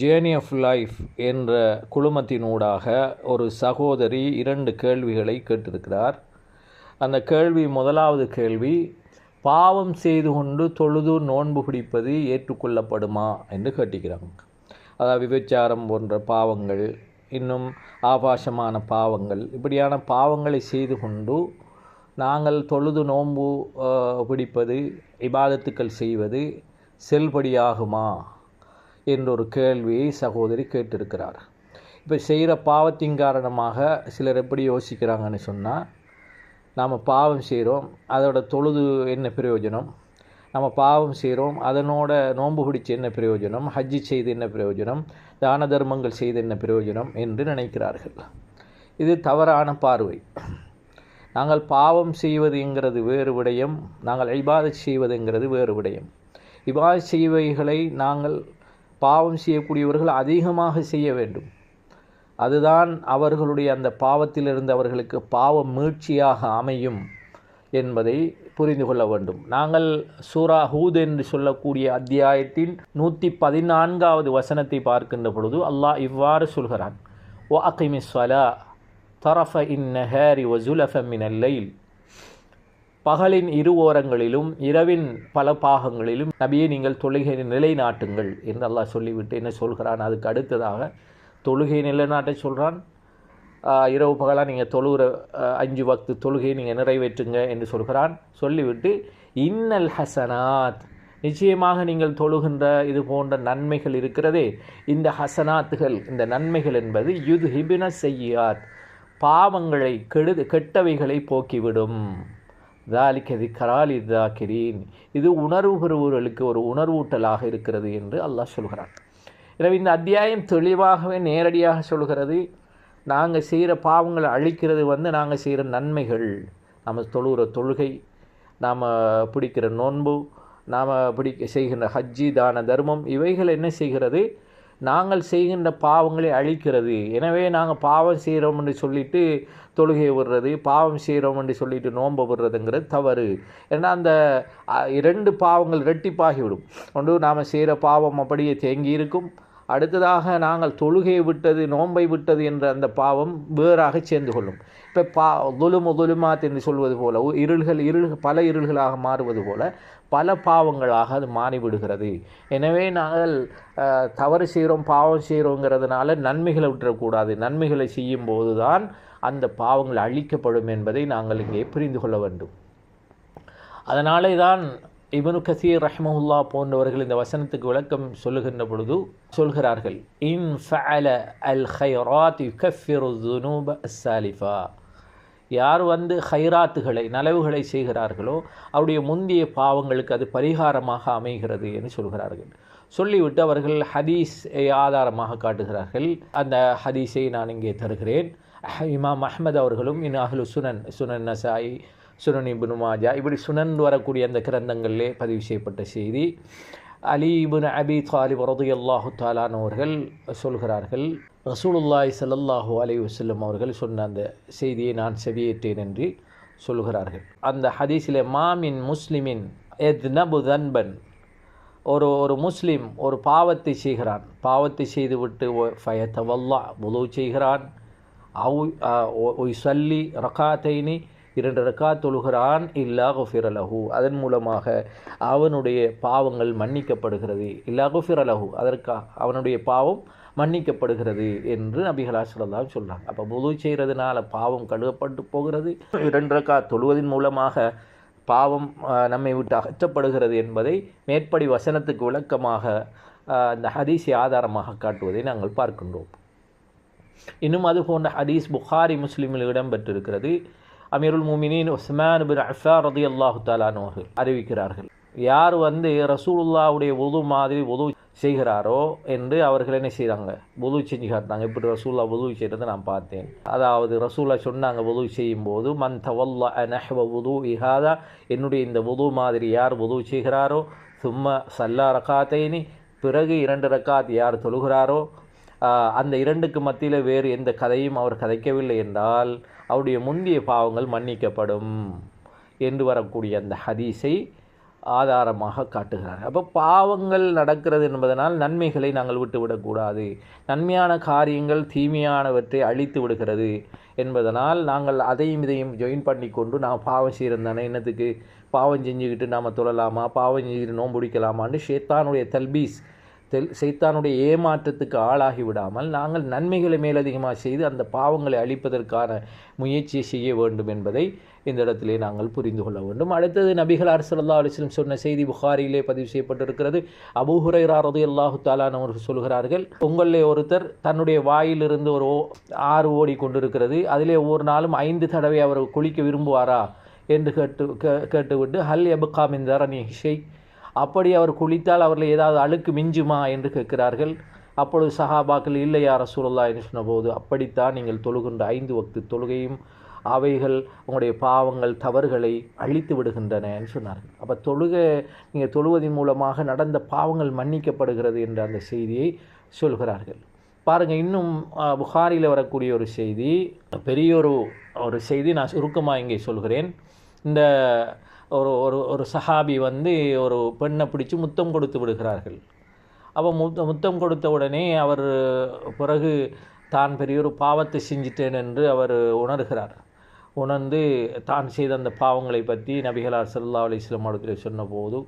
Journey of life என்ற குழுமத்தினூடாக ஒரு சகோதரி இரண்டு கேள்விகளை கேட்டிருக்கிறார். அந்த கேள்வி முதலாவது கேள்வி பாவம் செய்து கொண்டு தொழுது நோன்பு பிடிப்பது ஏற்றுக்கொள்ளப்படுமா என்று கேட்டுக்கிறாங்க அதாவது விபச்சாரம் போன்ற பாவங்கள் இன்னும் ஆபாசமான பாவங்கள் இப்படியான பாவங்களை செய்து கொண்டு நாங்கள் தொழுது நோன்பு பிடிப்பது இபாதத்துக்கள் செய்வது செல்படியாகுமா? என்றொரு கேள்வியை சகோதரி கேட்டிருக்கிறார். இப்போ செய்கிற பாவத்தின் காரணமாக சிலர் எப்படி யோசிக்கிறாங்கன்னு சொன்னால் நாம் பாவம் செய்கிறோம் அதோட தொழுது என்ன பிரயோஜனம்? நம்ம பாவம் செய்கிறோம் அதனோட நோன்பு பிடிச்சி என்ன பிரயோஜனம்? ஹஜ்ஜி செய்து என்ன பிரயோஜனம்? தான தர்மங்கள் செய்து என்ன பிரயோஜனம் என்று நினைக்கிறார்கள். இது தவறான பார்வை. நாங்கள் பாவம் செய்வதுங்கிறது வேறு விடயம் நாங்கள் ஐபாத செய்வதுங்கிறது வேறு விடயம். இவ்வாறு செய்வைகளை நாங்கள் பாவம் செய்யக்கூடியவர்கள் அதிகமாக செய்ய வேண்டும். அதுதான் அவர்களுடைய அந்த பாவத்திலிருந்து அவர்களுக்கு பாவ மீட்சியாக அமையும் என்பதை புரிந்து கொள்ள வேண்டும். நாங்கள் சூரா ஹூத் என்று சொல்லக்கூடிய அத்தியாயத்தின் நூற்றி பதினான்காவது வசனத்தை பார்க்கின்ற பொழுது அல்லாஹ் இவ்வாறு சொல்கிறான். ஓ அகிமிஸ்வலா தரஃப இன் நஹாரி வசுலஃப மினல் லைல் பகலின் இரு ஓரங்களிலும் இரவின் பல பாகங்களிலும் நபியை நீங்கள் தொழுகை நிலைநாட்டுங்கள் என்று அல்லாஹ் சொல்லிவிட்டு என்ன சொல்கிறான்? அதுக்கு அடுத்ததாக தொழுகை நிலைநாட்ட சொல்கிறான் இரவு பகலாக நீங்கள் தொழுகிற அஞ்சு வக்து தொழுகையை நீங்கள் நிறைவேற்றுங்க என்று சொல்கிறான். சொல்லிவிட்டு இன்னல் ஹசனாத். நிச்சயமாக நீங்கள் தொழுகின்ற இது போன்ற நன்மைகள் இருக்கிறதே. இந்த ஹசனாத்துகள் இந்த நன்மைகள் என்பது யுத் ஹிபின செய்யாத். பாவங்களை கெடு கெட்டவைகளை போக்கிவிடும். தாலிக்கதி கராலி தாக்கிரீன் இது உணர்வு பெறுபவர்களுக்கு ஒரு உணர்வூட்டலாக இருக்கிறது என்று அல்லாஹ் சொல்கிறான். எனவே இந்த அத்தியாயம் தெளிவாகவே நேரடியாக சொல்கிறது. நாங்கள் செய்கிற பாவங்களை அழிக்கிறது வந்து நாங்கள் செய்கிற நன்மைகள். நம்ம தொழுகிற தொழுகை நாம் பிடிக்கிற நோன்பு நாம் பிடிக்க செய்கின்ற ஹஜ்ஜி தான தர்மம் இவைகள் என்ன செய்கிறது? நாங்கள் செய்கின்ற பாவங்களை அழிக்கிறது. எனவே நாங்கள் பாவம் செய்கிறோம் என்று சொல்லிட்டு தொழுகை விடுறது பாவம் செய்கிறோம் என்று சொல்லிட்டு நோன்பு விடுறதுங்கிறது தவறு. ஏன்னா அந்த இரண்டு பாவங்கள் ரெட்டிப்பாகிவிடும் ஒன்று நாம் செய்கிற பாவம் அப்படியே தேங்கி இருக்கும். அடுத்ததாக நாங்கள் தொழுகையை விட்டது நோன்பை விட்டது என்ற அந்த பாவம் வேறாக சேர்ந்து கொள்ளும். இப்போ பா துலுமு துலுமாத் என்று சொல்வது போல இருள்கள் இருள் பல இருள்களாக மாறுவது போல பல பாவங்களாக அது மாறிவிடுகிறது. எனவே நாங்கள் தவறு செய்கிறோம் பாவம் செய்கிறோங்கிறதுனால நன்மைகளை விட்டுறக்கூடாது. நன்மைகளை செய்யும் போது தான் அந்த பாவங்கள் அழிக்கப்படும் என்பதை நாங்கள் இங்கே புரிந்து கொள்ள வேண்டும். அதனாலே தான் இபனு கசீர் ரஹ்மஹுல்லா போன்றவர்கள் இந்த வசனத்துக்கு விளக்கம் சொல்லுகின்ற பொழுது சொல்கிறார்கள் இன் ஃபஅல அல் ஹைராத் யுகஃபிரு துனூப அஸ்ஸாலிஃபா யார் வந்து ஹைராத்துகளை நலவுகளை செய்கிறார்களோ அவருடைய முந்தைய பாவங்களுக்கு அது பரிகாரமாக அமைகிறது என்று சொல்கிறார்கள். சொல்லிவிட்டு அவர்கள் ஹதீஸ் ஆதாரமாக காட்டுகிறார்கள். அந்த ஹதீஸை நான் இங்கே தருகிறேன். இமாம் அஹமது அவர்களும் இன் அஹ்லு சுனன் சுனன் நசாயி சுனன் இப்னு மாஜா இப்படி சுனன் வரக்கூடிய அந்த கிரந்தங்களிலே பதிவு செய்யப்பட்ட செய்தி. அலி இப்னு அபி தாலிப் ரதியல்லாஹு தாலான் அவர்கள் சொல்கிறார்கள். ரசூலுல்லாய் சல்லல்லாஹு அலி வசல்லம் அவர்கள் சொன்ன அந்த செய்தியை நான் செவியேற்றேன் என்று சொல்கிறார்கள். அந்த ஹதீஸில் மாமின் முஸ்லிமின் எத்னபு தன்பன் ஒரு ஒரு முஸ்லீம் ஒரு பாவத்தை செய்கிறான். பாவத்தை செய்துவிட்டு ஃபயத்தவல்லா புலு செய்கிறான். அவு ஒய் சொல்லி ரகாத்தைனி இரண்டு ரக்கா தொழுகிறான் இல்லா குஃபிரலஹு அதன் மூலமாக அவனுடைய பாவங்கள் மன்னிக்கப்படுகிறது. இல்லா குஃபிரலஹு அதற்கா அவனுடைய பாவம் மன்னிக்கப்படுகிறது என்று நபிகளா சொல்லலாம் சொல்கிறாங்க அப்போ புது செய்கிறதுனால பாவம் கழுவப்பட்டு போகிறது. இரண்டு ரக்கா தொழுவதன் மூலமாக பாவம் நம்மை விட்டு அகற்றப்படுகிறது என்பதை மேற்படி வசனத்துக்கு விளக்கமாக அந்த இந்த ஹதீஸை ஆதாரமாக காட்டுவதை நாங்கள் பார்க்கின்றோம். இன்னும் அது போன்ற ஹதீஸ் புகாரி முஸ்லீமில் இடம்பெற்றிருக்கிறது. அமீருல் மூமினின் உஸ்மான் பின் அஃபா ரதி அல்லாஹு தாலானு அறிவிக்கிறார்கள். யார் வந்து ரசூலுல்லாவுடைய உது மாதிரி உது செய்கிறாரோ என்று அவர்கள் என்ன செய்கிறாங்க உது செஞ்சு காட்டினாங்க இப்படி ரசூல்லா உதவி செய்கிறத நான் பார்த்தேன். அதாவது ரசூல்லா சொன்னாங்க உதவி செய்யும் போது மன் தவல்லா நஹ்வ உது இஹாதா என்னுடைய இந்த உது மாதிரி யார் உதவி செய்கிறாரோ சும்மா சல்லா ரகாத்தைனி பிறகு இரண்டு ரக்காத் யார் தொழுகிறாரோ அந்த இரண்டுக்கு மத்தியில் வேறு எந்த கதையும் அவர் கதைக்கவில்லை என்றால் அவருடைய முந்தைய பாவங்கள் மன்னிக்கப்படும் என்று வரக்கூடிய அந்த ஹதீஸை ஆதாரமாக காட்டுகிறார். அப்போ பாவங்கள் நடக்கிறது என்பதனால் நன்மைகளை நாங்கள் விட்டுவிடக்கூடாது. நன்மையான காரியங்கள் தீமையானவற்றை அழித்து விடுகிறது என்பதனால் நாங்கள் அதையும் இதையும் ஜாயின் பண்ணி கொண்டு நான் பாவம் செய்கிறதானே என்னத்துக்கு? பாவம் செஞ்சுக்கிட்டு நாம் தொழலாமா? பாவம் செஞ்சுக்கிட்டு நோம்புடிக்கலாமான்னு ஷேத்தானுடைய தல்பீஸ் தெல் சைத்தானுடைய ஏமாற்றத்துக்கு ஆளாகி விடாமல் நாங்கள் நன்மைகளை மேலதிகமாக செய்து அந்த பாவங்களை அழிப்பதற்கான முயற்சியை செய்ய வேண்டும் என்பதை இந்த இடத்திலே நாங்கள் புரிந்து கொள்ள வேண்டும். அடுத்தது நபிகள் அரசல்லா அலிஸ்லம் சொன்ன செய்தி புகாரியிலே பதிவு செய்யப்பட்டிருக்கிறது. அபூஹுரைரா அல்லாஹு அல்லாஹு தாலானவர்கள் சொல்கிறார்கள் உங்களிலே ஒருத்தர் தன்னுடைய வாயிலிருந்து ஒரு ஓ- ஆறு ஓடி கொண்டிருக்கிறது. அதிலே ஒவ்வொரு நாளும் ஐந்து தடவை அவர் குளிக்க விரும்புவாரா? என்று கேட்டு கே- கேட்டுவிட்டு ஹல் எபுகாமின் தரணி ஷெய் அப்படி அவர் குளித்தால் அவர்கள் ஏதாவது அழுக்கு மிஞ்சுமா என்று கேட்கிறார்கள். அப்பொழுது சஹாபாக்கள் இல்லையா ரசூலுல்லாஹ் என்று சொன்னபோது அப்படித்தான் நீங்கள் தொழுகின்ற ஐந்து வக்து தொழுகையும் அவைகள் உங்களுடைய பாவங்கள் தவறுகளை அழித்து விடுகின்றன என்று சொன்னார்கள். அப்போ தொழுக நீங்கள் தொழுவதன் மூலமாக நடந்த பாவங்கள் மன்னிக்கப்படுகிறது என்ற அந்த செய்தியை சொல்கிறார்கள். பாருங்கள் இன்னும் புகாரியில் வரக்கூடிய ஒரு செய்தி பெரிய ஒரு ஒரு செய்தி நான் சுருக்கமாக இங்கே சொல்கிறேன். இந்த ஒரு ஒரு ஒரு சஹாபி வந்து ஒரு பெண்ணை பிடிச்சி முத்தம் கொடுத்து விடுகிறார்கள். அப்போ முத்த முத்தம் கொடுத்த உடனே அவர் பிறகு தான் பெரிய ஒரு பாவத்தை செஞ்சிட்டேன் என்று அவர் உணர்கிறார். உணர்ந்து தான் செய்த அந்த பாவங்களை பற்றி நபிகளார் சல்லா அலிஸ்லாம் வஸல்லம் சொன்னபோது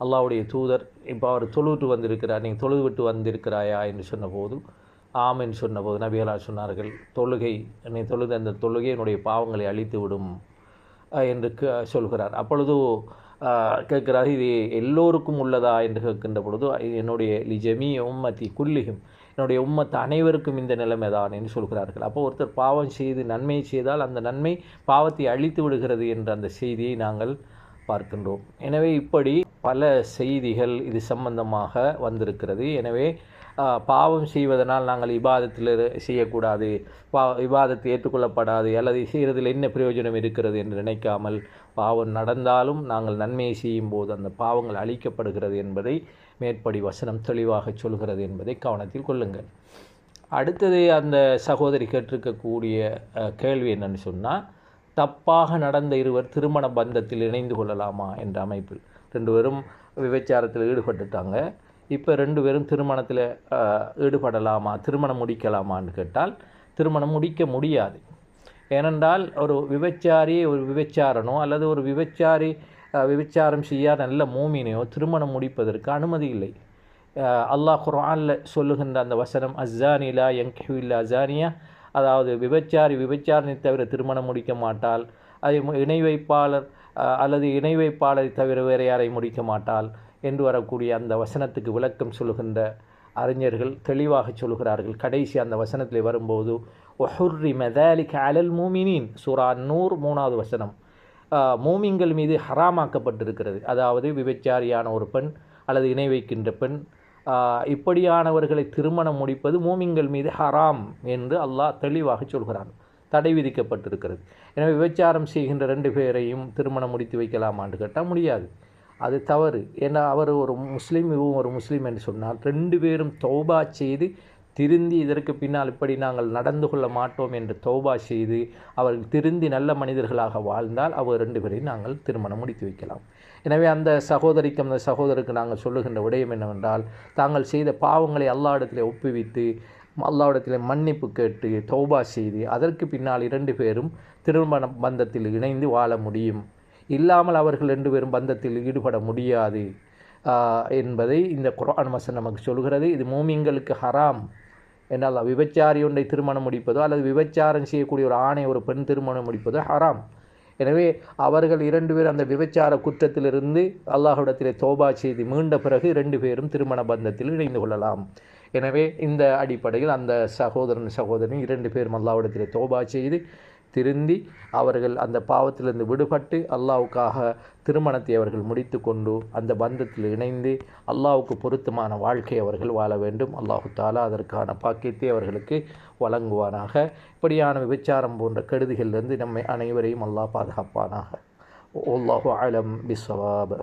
அல்லாவுடைய தூதர் இப்போ அவர் தொழுவிட்டு வந்திருக்கிறார் நீங்கள் தொழுது விட்டு வந்திருக்கிறாயா என்று சொன்னபோது ஆம் என்று சொன்னபோது நபிகளார் சொன்னார்கள் தொழுகை நீ தொழுது அந்த தொழுகை என்னுடைய பாவங்களை அழித்து விடும் என்று க- சொல்கிறார். அப்பொழுது கேட்கிறார் இது எல்லோருக்கும் உள்ளதா என்று கேட்கின்ற பொழுது என்னுடைய லிஜமி உம்மத்தி குல்லிகும் என்னுடைய உம்மத்து அனைவருக்கும் இந்த நிலைமை தான் என்று சொல்கிறார்கள். அப்போ ஒருத்தர் பாவம் செய்து நன்மை செய்தால் அந்த நன்மை பாவத்தை அழித்து விடுகிறது என்ற அந்த செய்தியை நாங்கள் பார்க்கின்றோம். எனவே இப்படி பல செய்திகள் இது சம்பந்தமாக வந்திருக்கிறது. எனவே பாவம் செய்வதனால் நாங்கள் இபாதத்தில் செய்யக்கூடாது. பா விவாதத்தை ஏற்றுக்கொள்ளப்படாது. அல்லது செய்கிறதில் என்ன பிரயோஜனம் இருக்கிறது என்று நினைக்காமல் பாவம் நடந்தாலும் நாங்கள் நன்மையை செய்யும் போது அந்த பாவங்கள் அழிக்கப்படுகிறது என்பதை மேற்படி வசனம் தெளிவாக சொல்கிறது என்பதை கவனத்தில் கொள்ளுங்கள். அடுத்தது அந்த சகோதரி கேட்டிருக்கக்கூடிய கேள்வி என்னன்னு சொன்னால் தப்பாக நடந்த இருவர் திருமண பந்தத்தில் இணைந்து கொள்ளலாமா என்ற அமைப்பில். ரெண்டு பேரும் விபச்சாரத்தில் ஈடுபட்டுட்டாங்க. இப்போ ரெண்டு பேரும் திருமணத்தில் ஈடுபடலாமா திருமணம் முடிக்கலாமான்னு கேட்டால் திருமணம் முடிக்க முடியாது. ஏனென்றால் ஒரு விபச்சாரி ஒரு விபச்சாரனோ அல்லது ஒரு விபச்சாரி விபச்சாரம் செய்யாத நல்ல மூமினையோ திருமணம் முடிப்பதற்கு அனுமதி இல்லை. அல்லாஹ் குரானில் சொல்லுகின்ற அந்த வசனம் அஸ்ஸானிலா லா யன்கிஹு இல்லா அஸானியா அதாவது விபச்சாரி விபச்சாரனை தவிர திருமணம் முடிக்க மாட்டால் அதை இணை வைப்பாளர் அல்லது இணை வைப்பாளரை தவிர வேறு யாரை முடிக்க மாட்டால் என்று வரக்கூடிய அந்த வசனத்துக்கு விளக்கம் சொல்லுகின்ற அறிஞர்கள் தெளிவாக சொல்கிறார்கள் கடைசி அந்த வசனத்தில் வரும்போது ஒஹுர்ரி மெதாலிக் அலல் மூமினின். சூரா நூர் மூணாவது வசனம். மூமிங்கள் மீது ஹராமாக்கப்பட்டிருக்கிறது. அதாவது விபச்சாரியான ஒரு பெண் அல்லது இணை வைக்கின்ற பெண் இப்படியானவர்களை திருமணம் முடிப்பது மூமிங்கள் மீது ஹராம் என்று அல்லாஹ் தெளிவாக சொல்கிறான். தடை விதிக்கப்பட்டிருக்கிறது. எனவே விபச்சாரம் செய்கின்ற ரெண்டு பேரையும் திருமணம் முடித்து வைக்கலாமான்னு கேட்டால் முடியாது. அது தவறு. ஏன்னா அவர் ஒரு முஸ்லீம் இவவும் ஒரு முஸ்லீம் என்று சொன்னால் ரெண்டு பேரும் தௌபா செய்து திருந்தி இதற்கு பின்னால் இப்படி நாங்கள் நடந்து கொள்ள மாட்டோம் என்று தௌபா செய்து அவர்கள் திருந்தி நல்ல மனிதர்களாக வாழ்ந்தால் அவர் ரெண்டு பேரையும் நாங்கள் திருமணம் முடித்து வைக்கலாம். எனவே அந்த சகோதரிக்கு அந்த சகோதரருக்கு நாங்கள் சொல்லுகின்ற விடயம் என்னவென்றால் தாங்கள் செய்த பாவங்களை அல்லாவிடத்தில் ஒப்புவித்து அல்லாவிடத்தில் மன்னிப்பு கேட்டு தௌபா செய்து அதற்கு பின்னால் இரண்டு பேரும் திருமண பந்தத்தில் இணைந்து வாழ முடியும். இல்லாமல் அவர்கள் ரெண்டு பேரும் பந்தத்தில் ஈடுபட முடியாது. என்பதை இந்த குரான் மசன் நமக்கு சொல்கிறது. இது மூமிங்களுக்கு ஹராம். என்றால் விபச்சாரி ஒன்றை திருமணம் முடிப்பதோ அல்லது விபச்சாரம் செய்யக்கூடிய ஒரு ஆணை ஒரு பெண் திருமணம் முடிப்பதோ ஹராம். எனவே அவர்கள் இரண்டு பேரும் அந்த விபச்சார குற்றத்திலிருந்து அல்லாஹுடத்திலே தோபா செய்து மீண்ட பிறகு ரெண்டு பேரும் திருமண பந்தத்தில் இணைந்து கொள்ளலாம். எனவே இந்த அடிப்படையில் அந்த சகோதரன் சகோதரன் இரண்டு பேரும் அல்லாஹுடத்திலே தோபா செய்து திருந்தி அவர்கள் அந்த பாவத்திலிருந்து விடுபட்டு அல்லாஹ்வுக்காக திருமணத்தை அவர்கள் முடித்து கொண்டு அந்த பந்தத்தில் இணைந்து அல்லாவுக்கு பொருத்தமான வாழ்க்கை அவர்கள் வாழ வேண்டும். அல்லாஹு தாலா அதற்கான பாக்கியத்தை அவர்களுக்கு வழங்குவானாக. இப்படியான விபச்சாரம் போன்ற கெடுதிகளிலிருந்து நம்மை அனைவரையும் அல்லாஹ் பாதுகாப்பானாக. அல்லாஹு அலம் பிஸ்வாப்